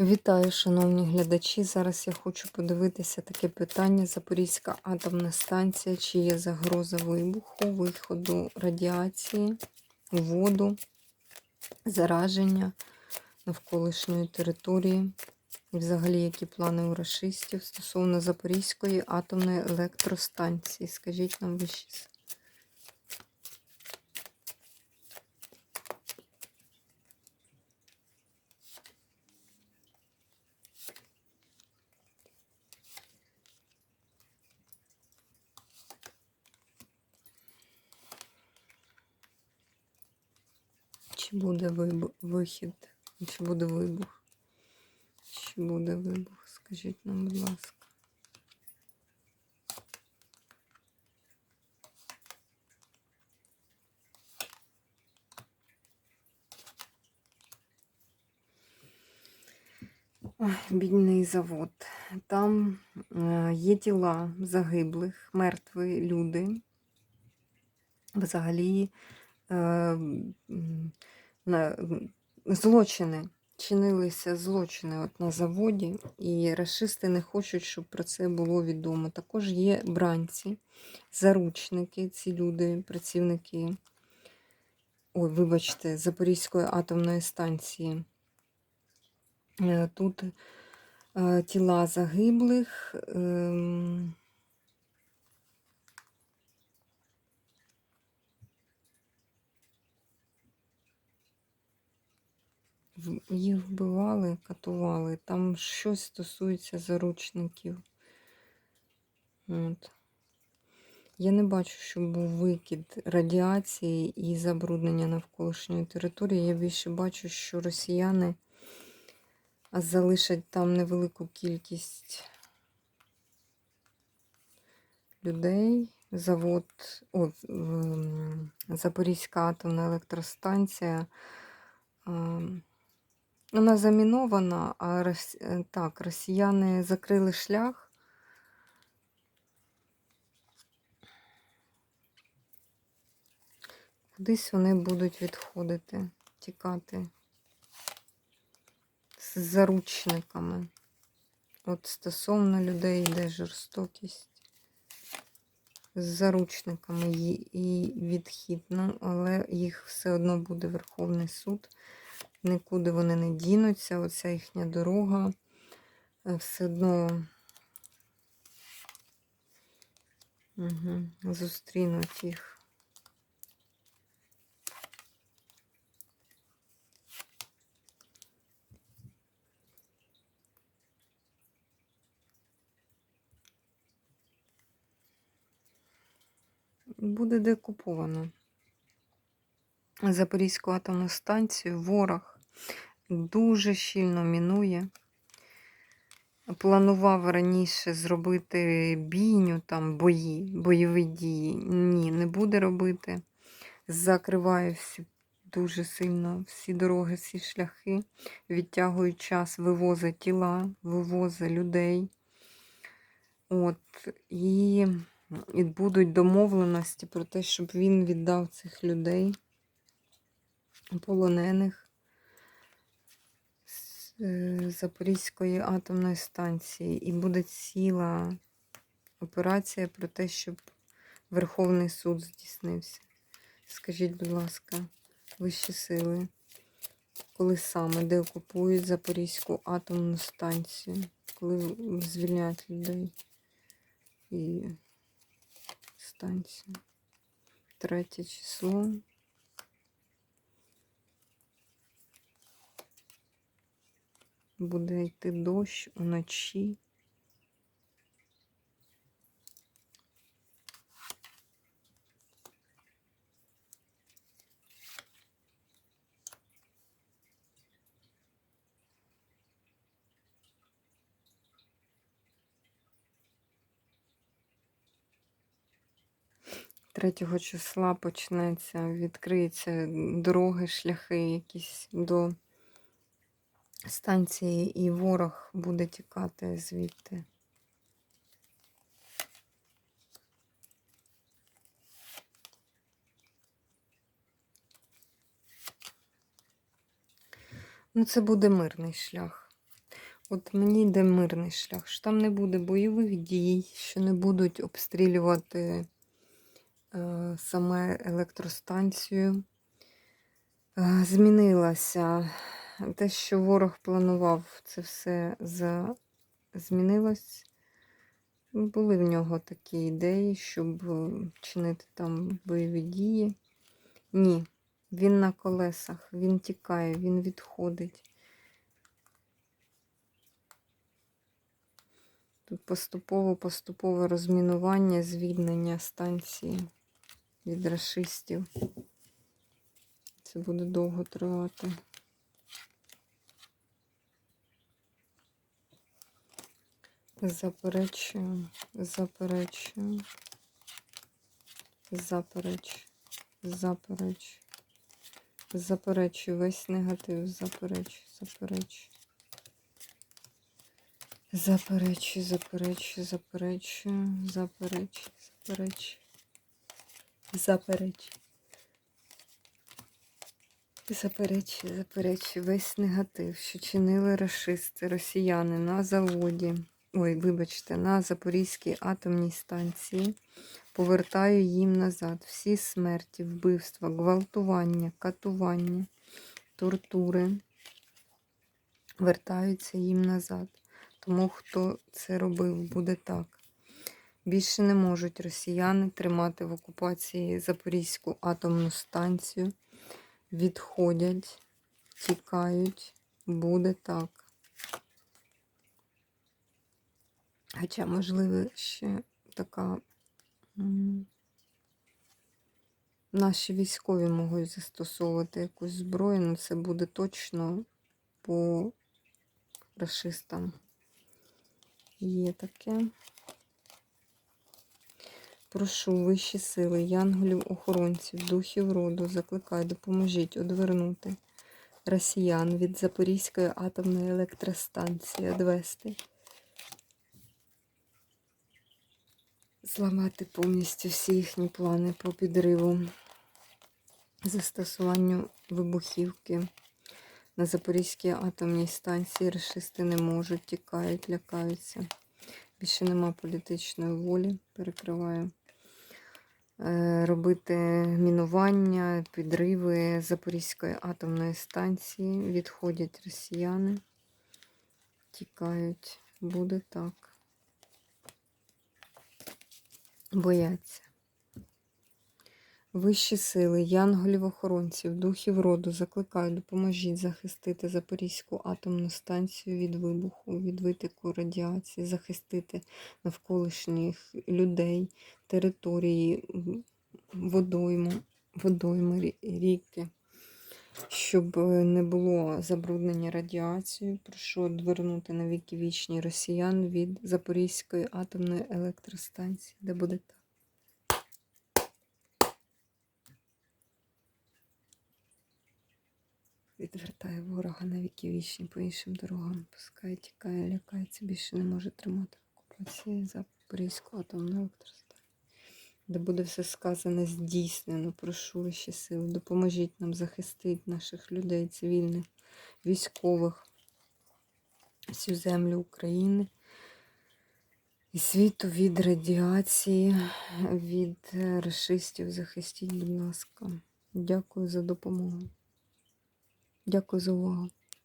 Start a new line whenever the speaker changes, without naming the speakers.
Вітаю, шановні глядачі. Зараз я хочу подивитися таке питання. Запорізька атомна станція, чи є загроза вибуху, виходу радіації, воду, зараження навколишньої території. І взагалі, які плани у рашистів стосовно Запорізької атомної електростанції. Скажіть нам вище. Чи буде вихід, чи буде вибух? Чи буде вибух? Скажіть нам, будь ласка. Бідний завод. Там е, є тіла загиблих, мертві люди. Взагалі е, злочини. Чинилися злочини от на заводі, і расисти не хочуть, щоб про це було відомо. Також є бранці, заручники, ці люди, працівники, ой, вибачте, Запорізької атомної станції. Е, Тут е, тіла загиблих. ем, Їх вбивали, катували. Там щось стосується заручників. От. Я не бачу, щоб був викид радіації і забруднення навколишньої території. Я більше бачу, що росіяни залишать там невелику кількість людей. Завод, о, Запорізька атомна електростанція. Вона замінована, а рос... е, так, росіяни закрили шлях. Кудись вони будуть відходити, тікати з заручниками. От стосовно людей йде жорстокість. З заручниками і відхід. Ну, але їх все одно буде Верховний суд. Нікуди вони не дінуться. Оця їхня дорога. е, Все одно угу. зустрінуть їх. Буде деокуповано. Запорізьку атомну станцію ворог дуже щільно мінує. Планував раніше зробити бійню, там бої, бойові дії. Ні, не буде робити. Закриває всі дуже сильно всі дороги, всі шляхи, відтягує час, вивозить тіла, вивозить людей. От, і, і будуть домовленості про те, щоб він віддав цих людей полонених Запорізької атомної станції. І буде ціла операція про те, щоб Верховний суд здійснився. Скажіть, будь ласка, вищі сили, коли саме де окупують Запорізьку атомну станцію, коли звільнять людей і станцію. Третє число. Буде йти дощ уночі. Третього числа почнеться, відкриються дороги, шляхи якісь до станції, і ворог буде тікати звідти. Ну, це буде мирний шлях. От мені йде мирний шлях, що там не буде бойових дій, що не будуть обстрілювати е, саме електростанцію. Е, змінилася. Те, що ворог планував, це все за... змінилось. Були в нього такі ідеї, щоб е, чинити там бойові дії. Ні, він на колесах, він тікає, він відходить. Тут поступово-поступове розмінування, звільнення станції від рашистів. Це буде довго тривати. Заперечую, заперечую, заперечую, заперечую, заперечую. Весь негатив, заперечую, заперечую. Заперечую, заперечую, заперечую, заперечую, заперечую, заперечую. Заперечую, заперечую. Весь негатив, що чинили рашисти, росіяни на заводі. Ой, вибачте, на Запорізькій атомній станції. Повертаю їм назад всі смерті, вбивства, гвалтування, катування, тортури вертаються їм назад. Тому хто це робив, буде так. Більше не можуть росіяни тримати в окупації Запорізьку атомну станцію. Відходять, тікають, буде так. Хоча, можливо, ще така наші військові можуть застосовувати якусь зброю, але це буде точно по расистам. Є таке. Прошу вищі сили, янголів, охоронців, духів роду, закликаю, допоможіть одвернути росіян від Запорізької атомної електростанції, одвести. Зламати повністю всі їхні плани по підриву, застосуванню вибухівки. На Запорізькій атомній станції расисти не можуть, тікають, лякаються. Більше нема політичної волі, перекриваю. Е, Робити мінування, підриви Запорізької атомної станції. Відходять росіяни, тікають. Буде так. Бояться. Вищі сили, янголів-охоронців, духів роду закликаю, допоможіть захистити Запорізьку атомну станцію від вибуху, від витику радіації, захистити навколишніх людей, території, водойму, водойми, ріки, щоб е, не було забруднення радіацією. Прошу одвернути на віки вічні росіян від Запорізької атомної електростанції, де буде так. Відвертає ворога на віки вічні по іншим дорогам. Пускай тікає, лякається, більше не може тримати окупації Запорізьку атомну електростанцію. Де буде все сказане здійснено. Прошу вищі сили. Допоможіть нам захистити наших людей, цивільних, військових, всю землю України і світу від радіації, від е, расистів. Захистіть, будь ласка. Дякую за допомогу. Дякую за увагу.